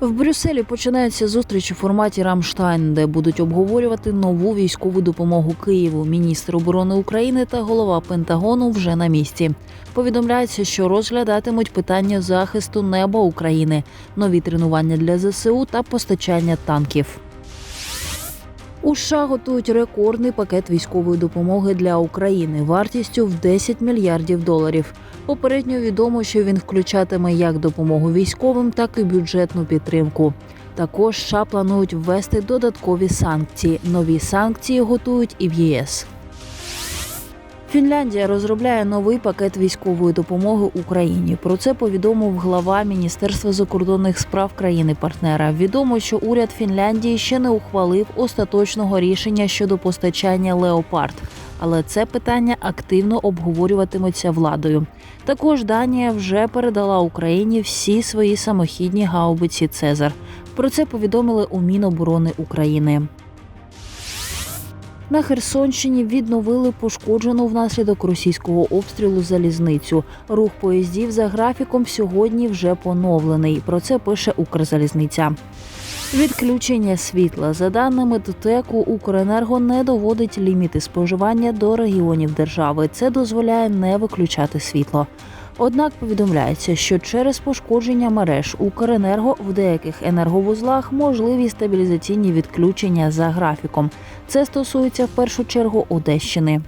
В Брюсселі починається зустріч у форматі Рамштайн, де будуть обговорювати нову військову допомогу Києву. Міністр оборони України та голова Пентагону вже на місці. Повідомляється, що розглядатимуть питання захисту неба України, нові тренування для ЗСУ та постачання танків. У США готують рекордний пакет військової допомоги для України вартістю в 10 мільярдів доларів. Попередньо відомо, що він включатиме як допомогу військовим, так і бюджетну підтримку. Також США планують ввести додаткові санкції. Нові санкції готують і в ЄС. Фінляндія розробляє новий пакет військової допомоги Україні. Про це повідомив глава Міністерства закордонних справ країни-партнера. Відомо, що уряд Фінляндії ще не ухвалив остаточного рішення щодо постачання леопард, але це питання активно обговорюватиметься владою. Також Данія вже передала Україні всі свої самохідні гаубиці Цезар. Про це повідомили у Міноборони України. На Херсонщині відновили пошкоджену внаслідок російського обстрілу залізницю. Рух поїздів за графіком сьогодні вже поновлений. Про це пише Укрзалізниця. Відключення світла за даними ДТЕКу, Укренерго не доводить ліміти споживання до регіонів держави. Це дозволяє не виключати світло. Однак повідомляється, що через пошкодження мереж Укренерго в деяких енерговузлах можливі стабілізаційні відключення за графіком. Це стосується в першу чергу Одещини.